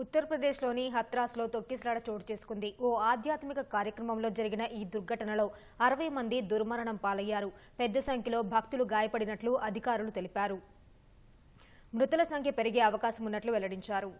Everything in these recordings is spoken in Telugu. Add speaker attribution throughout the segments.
Speaker 1: ఉత్తరప్రదేశ్లోని హత్రాస్లో తొక్కిసలాడ చోటు చేసుకుంది. ఓ ఆధ్యాత్మిక కార్యక్రమంలో జరిగిన ఈ దుర్ఘటనలో అరవై మంది దుర్మరణం పాలయ్యారు. పెద్ద సంఖ్యలో భక్తులు గాయపడినట్లు అధికారులు తెలిపారు. మృతుల సంఖ్య పెరిగే అవకాశం ఉన్నట్లు వెల్లడించారు.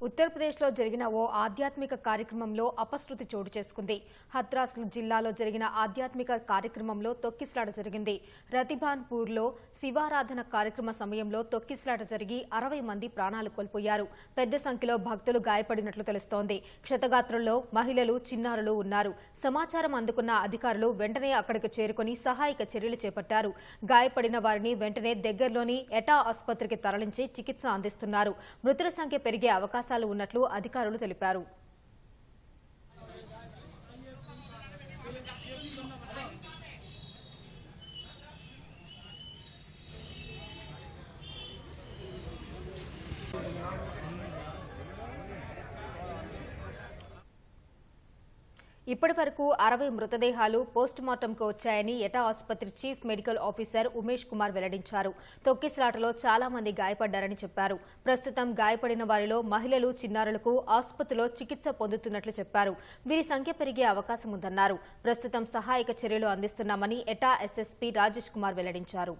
Speaker 1: ఉత్తరప్రదేశ్లో జరిగిన ఓ ఆధ్యాత్మిక కార్యక్రమంలో అపశృతి చోటు చేసుకుంది. హత్రాస్ జిల్లాలో జరిగిన ఆధ్యాత్మిక కార్యక్రమంలో తొక్కిసలాట జరిగింది. రతిభాన్పూర్లో శివారాధన కార్యక్రమ సమయంలో తొక్కిసలాట జరిగి అరవై మంది ప్రాణాలు కోల్పోయారు. పెద్ద సంఖ్యలో భక్తులు గాయపడినట్లు తెలుస్తోంది. క్షతగాత్రుల్లో మహిళలు చిన్నారులు ఉన్నారు. సమాచారం అందుకున్న అధికారులు వెంటనే అక్కడికి చేరుకుని సహాయక చర్యలు చేపట్టారు. గాయపడిన వారిని వెంటనే దగ్గరలోని ఎటా ఆసుపత్రికి తరలించి చికిత్స అందిస్తున్నారు. మృతుల సంఖ్య పెరిగే అవకాశాలు ఉన్నట్లు అధికారులు తెలిపారు. ఇప్పటి వరకు అరవై మృతదేహాలు పోస్టుమార్టంకు వచ్చాయని ఎటా ఆసుపత్రి chief medical officer Umesh Kumar వెల్లడించారు తొక్కిసలాటలో చాలా మంది గాయపడ్డారని చెప్పారు ప్రస్తుతం గాయపడిన వారిలో మహిళలు చిన్నారులకు ఆసుపత్రిలో చికిత్స పొందుతున్నట్లు చెప్పారు వీరి సంఖ్య పెరిగే అవకాశం ఉందన్నారు ప్రస్తుతం సహాయక చర్యలు అందిస్తున్నామని ఎటా ఎస్ఎస్పీ రాజేష్ కుమార్ వెల్లడించారు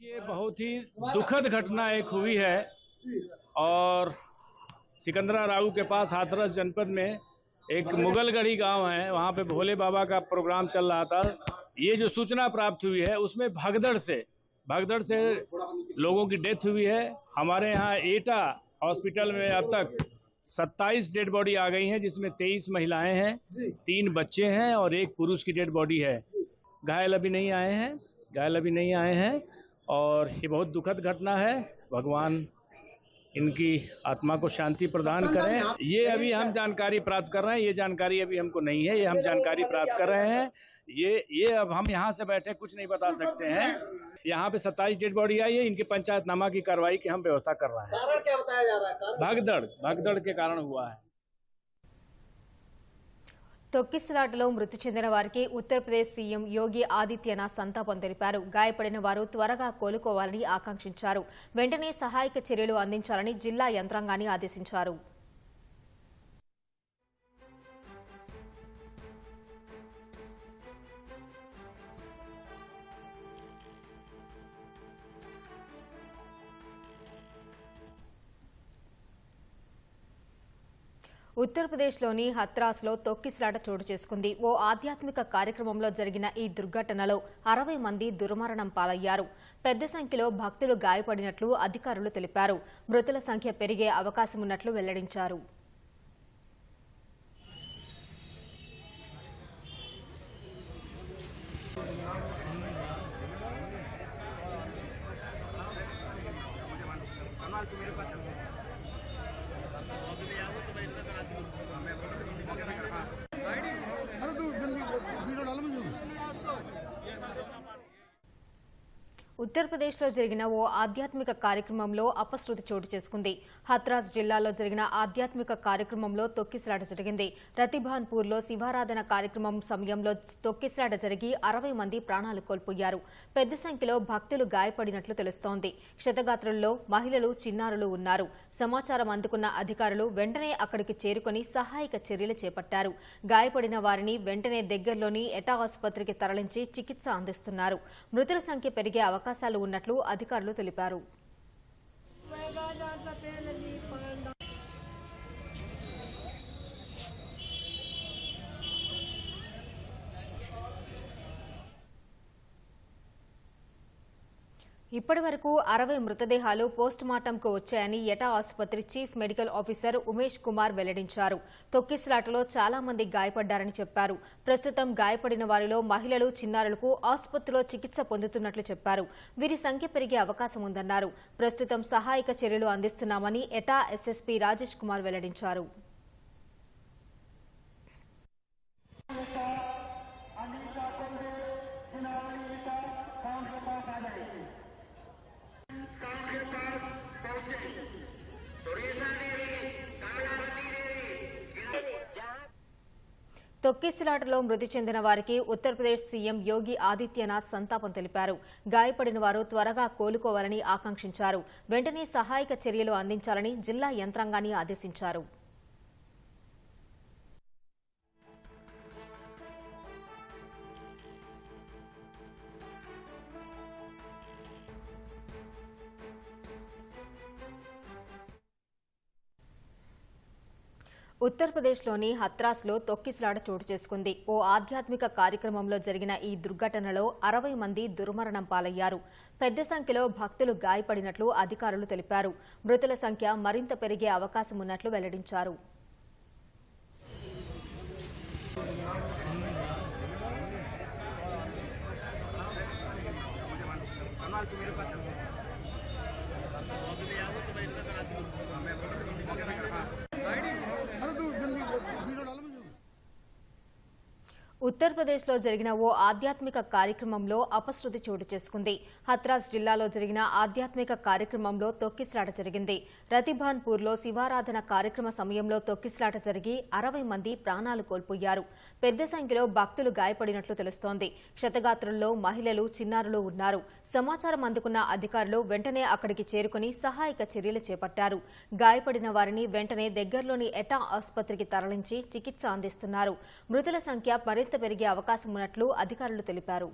Speaker 2: ये बहुत ही दुखद घटना एक हुई है और सिकंदरा राव के पास हाथरस जनपद में एक मुगलगढ़ी गाँव है, वहाँ पे भोले बाबा का प्रोग्राम चल रहा था। ये जो सूचना प्राप्त हुई है, उसमें भगदड़ से भगदड़ से लोगों की डेथ हुई है। हमारे यहाँ एटा हॉस्पिटल में अब तक 27 डेड बॉडी आ गई हैं, जिसमें 23 महिलाएँ हैं, तीन बच्चे हैं और एक पुरुष की डेड बॉडी है। घायल अभी नहीं आए हैं, घायल अभी नहीं आए हैं और ये बहुत दुखद घटना है। भगवान इनकी आत्मा को शांति प्रदान करें। ये अभी हम जानकारी प्राप्त कर रहे हैं। ये जानकारी अभी हमको नहीं है ये हम जानकारी प्राप्त कर रहे हैं। ये ये अब हम यहाँ से बैठे कुछ नहीं बता सकते हैं। यहाँ पे 27 डेड बॉडी आई है इनकी पंचायतनामा की कार्रवाई की हम व्यवस्था कर रहे हैं। भगदड़ भगदड़ के कारण हुआ है।
Speaker 1: తొక్కిసలాటలో మృతి చెందిన వారికి ఉత్తరప్రదేశ్ సీఎం యోగి ఆదిత్యనాథ్ సంతాపం తెలిపారు. గాయపడిన వారు త్వరగా కోలుకోవాలని ఆకాంక్షించారు. వెంటనే సహాయక చర్యలు అందించాలని జిల్లా యంత్రాంగాన్ని ఆదేశించారు. ఉత్తరప్రదేశ్లోని హత్రాస్లో తొక్కిసలాట చోటు చేసుకుంది. ఓ ఆధ్యాత్మిక కార్యక్రమంలో జరిగిన ఈ దుర్ఘటనలో అరవై మంది దుర్మరణం పాలయ్యారు. పెద్ద సంఖ్యలో భక్తులు గాయపడినట్లు అధికారులు తెలిపారు. మృతుల సంఖ్య పెరిగే అవకాశం ఉన్నట్లు వెల్లడించారు. Amén. ఉత్తరప్రదేశ్లో జరిగిన ఓ ఆధ్యాత్మిక కార్యక్రమంలో అపశృతి చోటు చేసుకుంది. హత్రాస్ జిల్లాలో జరిగిన ఆధ్యాత్మిక కార్యక్రమంలో తొక్కిసలాట జరిగింది. రతిభాన్పూర్లో శివారాధన కార్యక్రమం సమయంలో తొక్కిసలాట జరిగి అరవై మంది ప్రాణాలు కోల్పోయారు. పెద్ద సంఖ్యలో భక్తులు గాయపడినట్లు తెలుస్తోంది. క్షతగాత్రుల్లో మహిళలు చిన్నారులు ఉన్నారు. సమాచారం అందుకున్న అధికారులు వెంటనే అక్కడికి చేరుకుని సహాయక చర్యలు చేపట్టారు. గాయపడిన వారిని వెంటనే దగ్గరలోని ఎటా ఆసుపత్రికి తరలించి చికిత్స అందిస్తున్నారు. మృతుల సంఖ్య పెరిగే అవకాశం అవకాశాలు ఉన్నట్లు అధికారులు తెలిపారు. ఇప్పటి వరకు అరవై మృతదేహాలు పోస్టుమార్టంకు వచ్చాయని ఎటా ఆసుపత్రి chief medical officer Umesh Kumar వెల్లడించారు. తొక్కిసలాటలో చాలా మంది గాయపడ్డారని చెప్పారు. ప్రస్తుతం గాయపడిన వారిలో మహిళలు చిన్నారులకు ఆసుపత్రిలో చికిత్స పొందుతున్నట్లు చెప్పారు. వీరి సంఖ్య పెరిగే అవకాశం ఉందన్నారు. ప్రస్తుతం సహాయక చర్యలు అందిస్తున్నామని ఎటా ఎస్ఎస్పీ రాజేష్ కుమార్ వెల్లడించారు. తొక్కిసలాటలో మృతి చెందిన వారికి ఉత్తరప్రదేశ్ సీఎం యోగి ఆదిత్యనాథ్ సంతాపం తెలిపారు. గాయపడిన వారు త్వరగా కోలుకోవాలని ఆకాంక్షించారు. వెంటనే సహాయక చర్యలు అందించాలని జిల్లా యంత్రాంగాన్ని ఆదేశించారు. ఉత్తరప్రదేశ్లోని హత్రాస్లో తొక్కిసలాట చోటు చేసుకుంది. ఓ ఆధ్యాత్మిక కార్యక్రమంలో జరిగిన ఈ దుర్ఘటనలో అరవై మంది దుర్మరణం పాలయ్యారు. పెద్ద సంఖ్యలో భక్తులు గాయపడినట్లు అధికారులు తెలిపారు. మృతుల సంఖ్య మరింత పెరిగే అవకాశం ఉన్నట్లు వెల్లడించారు. ఉత్తరప్రదేశ్లో జరిగిన ఓ ఆధ్యాత్మిక కార్యక్రమంలో అపశృతి చోటు చేసుకుంది. హత్రాస్ జిల్లాలో జరిగిన ఆధ్యాత్మిక కార్యక్రమంలో తొక్కిసలాట జరిగింది. రతిభాన్పూర్లో శివారాధన కార్యక్రమ సమయంలో తొక్కిసలాట జరిగి అరవై మంది ప్రాణాలు కోల్పోయారు. పెద్ద సంఖ్యలో భక్తులు గాయపడినట్లు తెలుస్తోంది. క్షతగాత్రుల్లో మహిళలు చిన్నారులు ఉన్నారు. సమాచారం అందుకున్న అధికారులు వెంటనే అక్కడికి చేరుకుని సహాయక చర్యలు చేపట్టారు. గాయపడిన వారిని వెంటనే దగ్గరలోని ఎటా ఆసుపత్రికి తరలించి చికిత్స అందిస్తున్నారు. మృతుల సంఖ్య మరింత పెరిగే అవకాశం ఉన్నట్లు అధికారులు తెలిపారు.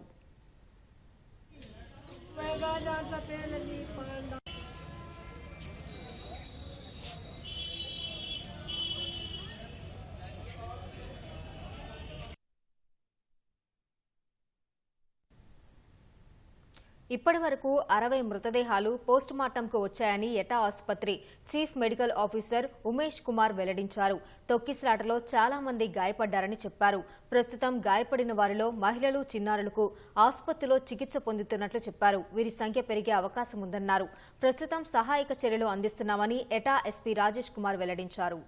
Speaker 1: ఇప్పటి వరకు అరవై మృతదేహాలు పోస్టుమార్టంకు వచ్చాయని ఎటా ఆసుపత్రి chief medical officer Umesh Kumar వెల్లడించారు తొక్కిసలాటలో చాలా మంది గాయపడ్డారని చెప్పారు ప్రస్తుతం గాయపడిన వారిలో మహిళలు చిన్నారులకు ఆసుపత్రిలో చికిత్స పొందుతున్నట్లు చెప్పారు వీరి సంఖ్య పెరిగే అవకాశం ఉందన్నారు ప్రస్తుతం సహాయక చర్యలు అందిస్తున్నామని ఎటా ఎస్పీ రాజేష్ కుమార్ వెల్లడించారు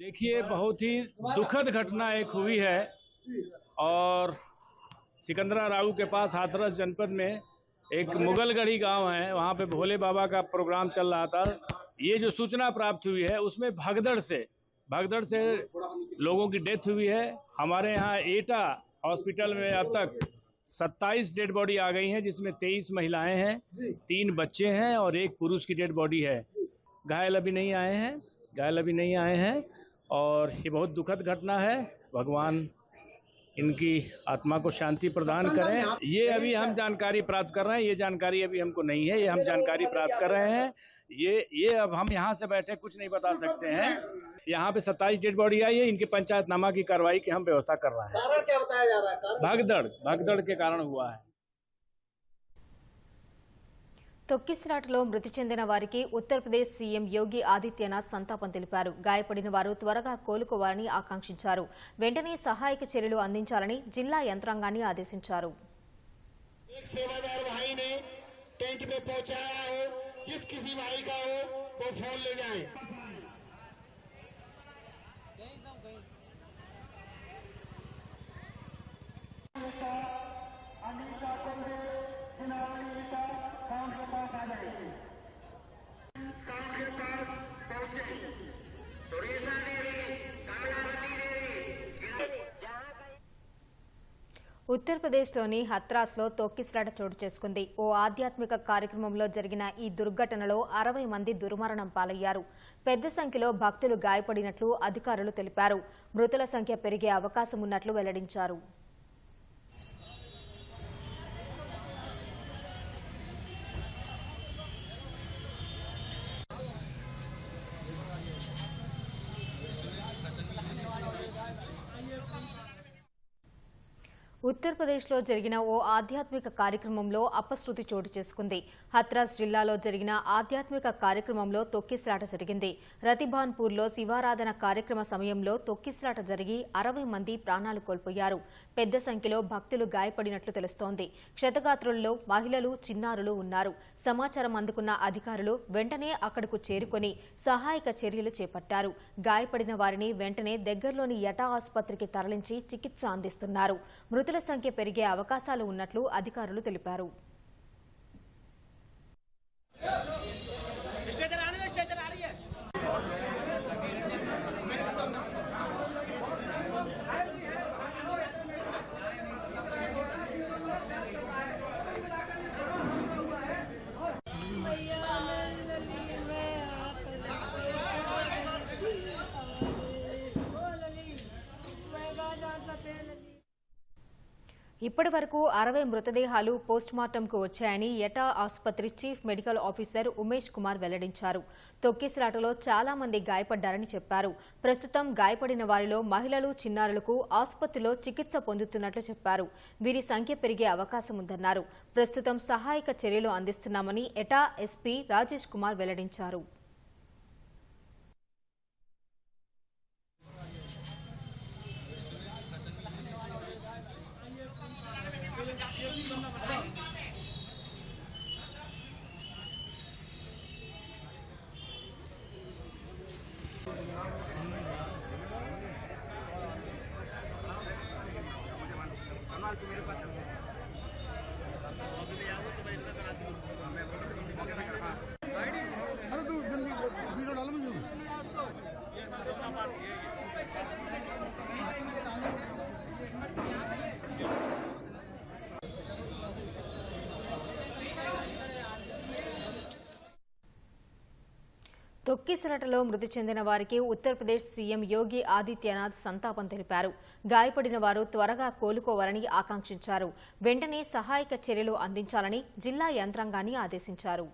Speaker 2: देखिए बहुत ही दुखद घटना एक हुई है और सिकंदरा राव के पास हाथरस जनपद में एक मुगलगढ़ी गाँव है, वहाँ पे भोले बाबा का प्रोग्राम चल रहा था। ये जो सूचना प्राप्त हुई है, उसमें भगदड़ से भगदड़ से लोगों की डेथ हुई है। हमारे यहाँ एटा हॉस्पिटल में अब तक 27 डेड बॉडी आ गई हैं, जिसमें 23 महिलाएँ हैं, तीन बच्चे हैं और एक पुरुष की डेड बॉडी है। घायल अभी नहीं आए हैं, घायल अभी नहीं आए हैं और ये बहुत दुखद घटना है। भगवान इनकी आत्मा को शांति प्रदान करें। ये अभी हम जानकारी प्राप्त कर रहे हैं ये जानकारी अभी हमको नहीं है ये हम जानकारी प्राप्त कर रहे हैं। ये ये अब हम यहाँ से बैठे कुछ नहीं बता सकते हैं। यहाँ पे 27 डेड बॉडी आई है इनके पंचायतनामा की कार्रवाई की हम व्यवस्था कर रहे हैं।
Speaker 3: भागदड़ क्या बताया जा रहा है?
Speaker 2: भगदड़ भगदड़ के कारण हुआ है।
Speaker 1: తొక్కిసిరాటలో మృతి చెందిన వారికి ఉత్తరప్రదేశ్ సీఎం యోగి ఆదిత్యనాథ్ సంతాపం తెలిపారు. గాయపడిన వారు త్వరగా కోలుకోవాలని ఆకాంక్షించారు. వెంటనే సహాయక చర్యలు అందించాలని జిల్లా యంత్రాంగాన్ని ఆదేశించారు.
Speaker 4: Thank you.
Speaker 1: ఉత్తరప్రదేశ్లోని హత్రాస్లో తొక్కిసలాట చోటు చేసుకుంది. ఓ ఆధ్యాత్మిక కార్యక్రమంలో జరిగిన ఈ దుర్ఘటనలో అరవై మంది దుర్మరణం పాలయ్యారు. పెద్ద సంఖ్యలో భక్తులు గాయపడినట్లు అధికారులు తెలిపారు. మృతుల సంఖ్య పెరిగే అవకాశం ఉన్నట్లు వెల్లడించారు. ఉత్తరప్రదేశ్లో జరిగిన ఓ ఆధ్యాత్మిక కార్యక్రమంలో అపశృతి చోటు చేసుకుంది. హత్రాస్ జిల్లాలో జరిగిన ఆధ్యాత్మిక కార్యక్రమంలో తొక్కిసలాట జరిగింది. రతిభాన్పూర్లో శివారాధన కార్యక్రమ సమయంలో తొక్కిసలాట జరిగి అరవై మంది ప్రాణాలు కోల్పోయారు. పెద్ద సంఖ్యలో భక్తులు గాయపడినట్లు తెలుస్తోంది. క్షతగాత్రుల్లో మహిళలు చిన్నారులు ఉన్నారు. సమాచారం అందుకున్న అధికారులు వెంటనే అక్కడకు చేరుకొని సహాయక చర్యలు చేపట్టారు. గాయపడిన వారిని వెంటనే దగ్గరలోని యటా ఆసుపత్రికి తరలించి చికిత్స అందిస్తున్నారు. మృతుల సంఖ్య పెరిగే అవకాశాలు ఉన్నట్లు అధికారులు తెలిపారు. ఇప్పటి వరకు అరవై మృతదేహాలు పోస్టుమార్టంకు వచ్చాయని ఎటా ఆసుపత్రి chief medical officer Umesh Kumar వెల్లడించారు. తొక్కిసలాటలో చాలా మంది గాయపడ్డారని చెప్పారు. ప్రస్తుతం గాయపడిన వారిలో మహిళలు చిన్నారులకు ఆసుపత్రిలో చికిత్స పొందుతున్నట్లు చెప్పారు. వీరి సంఖ్య పెరిగే అవకాశం ఉందన్నారు. ప్రస్తుతం సహాయక చర్యలు అందిస్తున్నామని ఎటా ఎస్పీ రాజేష్ కుమార్ వెల్లడించారు.
Speaker 3: Ano?
Speaker 1: తొక్కిసలాటలో మృతి చెందిన వారికి ఉత్తరప్రదేశ్ సీఎం యోగి ఆదిత్యనాథ్ సంతాపం తెలిపారు. గాయపడిన వారు త్వరగా కోలుకోవాలని ఆకాంక్షించారు. వెంటనే సహాయక చర్యలు అందించాలని జిల్లా యంత్రాంగాన్ని ఆదేశించారు.